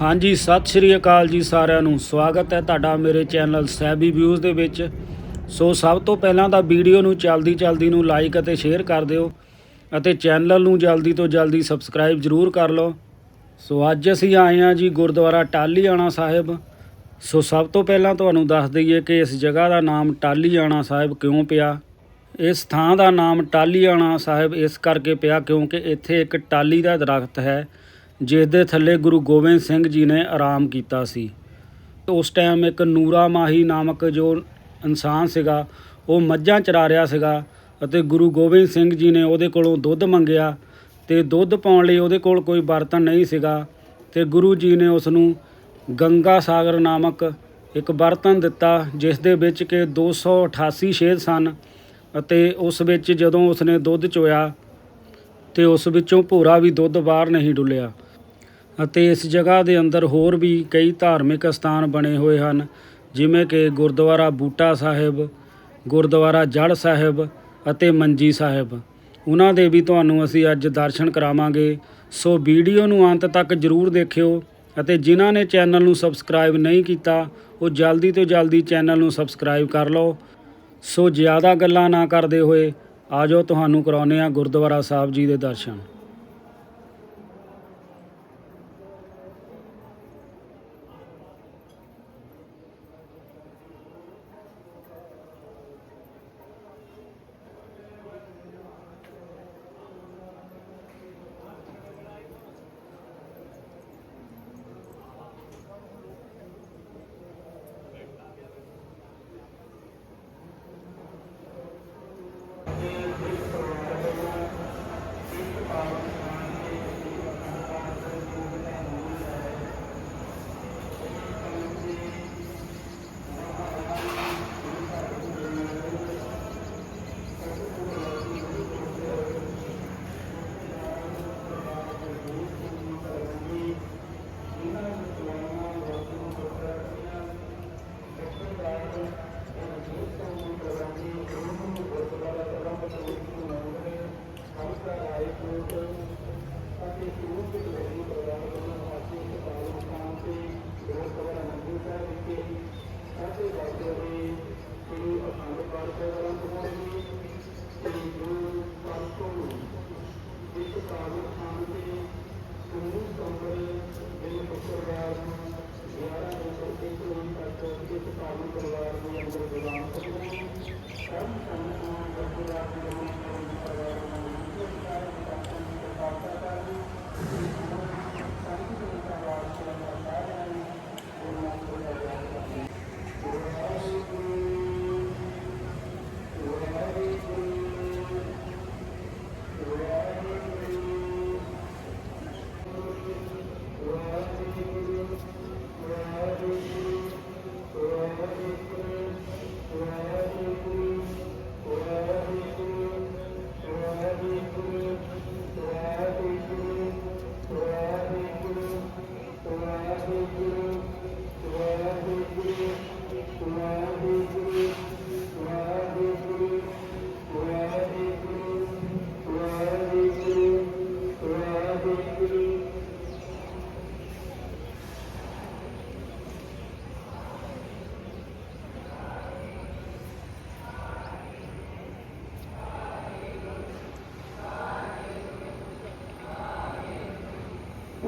ਹਾਂਜੀ, ਸਤਿ ਸ਼੍ਰੀ ਅਕਾਲ ਜੀ ਸਾਰਿਆਂ ਨੂੰ। ਸਵਾਗਤ ਹੈ ਤੁਹਾਡਾ ਮੇਰੇ ਚੈਨਲ ਸੈਬੀ ਵਿਊਜ਼ ਦੇ ਵਿੱਚ। ਸੋ ਸਭ ਤੋਂ ਪਹਿਲਾਂ ਤਾਂ ਵੀਡੀਓ ਨੂੰ ਚਲਦੀ ਚਲਦੀ ਨੂੰ ਲਾਈਕ ਅਤੇ ਸ਼ੇਅਰ ਕਰ ਦਿਓ ਅਤੇ ਚੈਨਲ ਨੂੰ ਜਲਦੀ ਤੋਂ ਜਲਦੀ ਸਬਸਕ੍ਰਾਈਬ ਜ਼ਰੂਰ ਕਰ ਲਓ। ਸੋ ਅੱਜ ਅਸੀਂ ਆਏ ਹਾਂ ਜੀ ਗੁਰਦੁਆਰਾ ਟਾਲੀਆਣਾ ਸਾਹਿਬ। ਸੋ ਸਭ ਤੋਂ ਪਹਿਲਾਂ ਤੁਹਾਨੂੰ ਦੱਸ ਦਈਏ ਕਿ ਇਸ ਜਗ੍ਹਾ ਦਾ ਨਾਮ ਟਾਲੀਆਣਾ ਸਾਹਿਬ ਕਿਉਂ ਪਿਆ? ਇਸ ਥਾਂ ਦਾ ਨਾਮ ਟਾਲੀਆਣਾ ਸਾਹਿਬ ਇਸ ਕਰਕੇ ਪਿਆ ਕਿਉਂਕਿ ਇੱਥੇ ਇੱਕ ਟਾਲੀ ਦਾ ਦਰਖਤ ਹੈ। ਜਿਸ ਦੇ ਥੱਲੇ ਗੁਰੂ ਗੋਬਿੰਦ ਸਿੰਘ ਜੀ ਨੇ ਆਰਾਮ ਕੀਤਾ ਸੀ। ਉਸ ਟਾਈਮ ਇੱਕ ਨੂਰਾ ਮਾਹੀ ਨਾਮਕ ਜੋ ਇਨਸਾਨ ਸੀਗਾ, ਉਹ ਮੱਝਾਂ ਚਰਾ ਰਿਹਾ ਸੀਗਾ ਅਤੇ ਗੁਰੂ ਗੋਬਿੰਦ ਸਿੰਘ ਜੀ ਨੇ ਉਹਦੇ ਕੋਲੋਂ ਦੁੱਧ ਮੰਗਿਆ ਤੇ ਦੁੱਧ ਪਾਉਣ ਲਈ ਉਹਦੇ ਕੋਲ ਕੋਈ ਬਰਤਨ ਨਹੀਂ ਸੀਗਾ ਤੇ ਗੁਰੂ ਜੀ ਨੇ ਉਸ ਨੂੰ ਗੰਗਾ ਸਾਗਰ ਨਾਮਕ ਇੱਕ ਬਰਤਨ ਦਿੱਤਾ ਜਿਸ ਦੇ ਵਿੱਚ ਕਿ 288 ਛੇਦ ਸਨ ਅਤੇ ਉਸ ਵਿੱਚ ਜਦੋਂ ਉਸਨੇ ਦੁੱਧ ਚੋਇਆ ਤੇ ਉਸ ਵਿੱਚੋਂ ਭੋਰਾ ਵੀ ਦੁੱਧ ਬਾਹਰ ਨਹੀਂ ਡੁੱਲਿਆ। ਅਤੇ ਇਸ ਜਗ੍ਹਾ ਦੇ ਅੰਦਰ ਹੋਰ ਵੀ ਕਈ ਧਾਰਮਿਕ ਸਥਾਨ ਬਣੇ ਹੋਏ ਹਨ, ਜਿਵੇਂ ਕਿ ਗੁਰਦੁਆਰਾ ਬੂਟਾ ਸਾਹਿਬ, ਗੁਰਦੁਆਰਾ ਜੜ ਸਾਹਿਬ ਅਤੇ ਮੰਜੀ ਸਾਹਿਬ। ਉਹਨਾਂ ਦੇ ਵੀ ਤੁਹਾਨੂੰ ਅਸੀਂ ਅੱਜ ਦਰਸ਼ਨ ਕਰਾਵਾਂਗੇ, ਸੋ ਵੀਡੀਓ ਨੂੰ ਅੰਤ ਤੱਕ ਜਰੂਰ ਦੇਖਿਓ ਅਤੇ ਜਿਨ੍ਹਾਂ ਨੇ ਚੈਨਲ ਨੂੰ ਸਬਸਕ੍ਰਾਈਬ ਨਹੀਂ ਕੀਤਾ, ਉਹ ਜਲਦੀ ਤੋਂ ਜਲਦੀ ਚੈਨਲ ਨੂੰ ਸਬਸਕ੍ਰਾਈਬ ਕਰ ਲਓ। ਸੋ ਜ਼ਿਆਦਾ ਗੱਲਾਂ ਨਾ ਕਰਦੇ ਹੋਏ ਆਜੋ ਤੁਹਾਨੂੰ ਕਰਾਉਨੇ ਆ ਗੁਰਦੁਆਰਾ ਸਾਹਿਬ ਜੀ ਦੇ ਦਰਸ਼ਨ। ਕੇ ਸਾਡੇ ਵਾਸਤੇ ਗੁਰੂ ਅਖੰਡ ਪਾਠ ਕਰਨ ਹੋਣੀ ਸ੍ਰੀ ਗੁਰੂ ਪਾਤਸ਼ਾਹ ਨੂੰ ਇੱਕ ਕਾਰਨ ਖਾਨ ਤੇ ਸਮੂਹ ਸੰਗਤ ਦੇ ਪੁੱਤਰਦਾਰ ਨੂੰ 11 ਤੋਂ 1 ਤੱਕ, ਇੱਕ